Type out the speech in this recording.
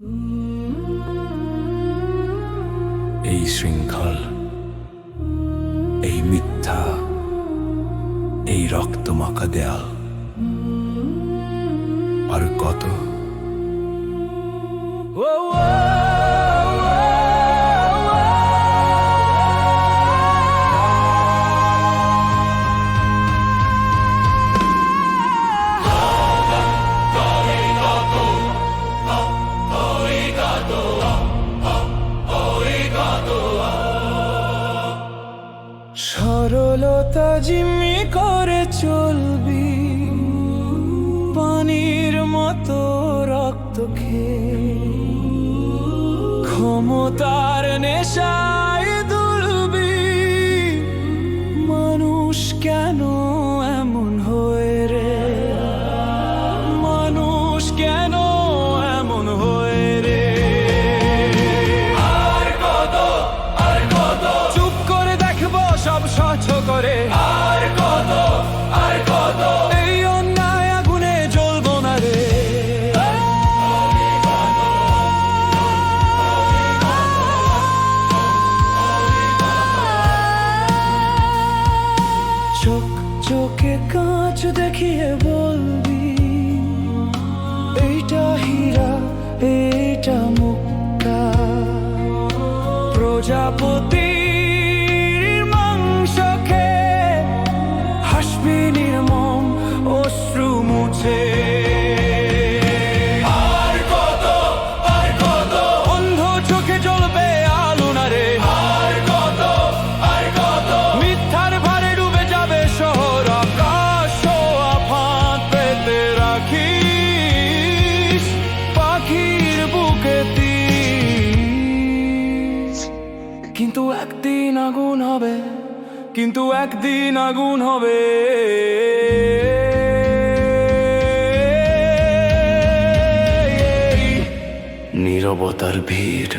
এই শৃঙ্খল এই মিথ্যা এই রক্ত মাখা দেয়াল আর কত? সরলতা জিম্মি করে চলবি। পানির মতো রক্ত খেয়ে ক্ষমতার নেশায় কাঁচ দেখিয়ে বলবি এইটা হীরা এইটা মুক্তা প্রজাপতি মাংস খেয়ে হাসবি রাখিস পাখির বুকে কিন্তু একদিন আগুন হবে কিন্তু একদিন আগুন হবে। নীরবতার ভিড়।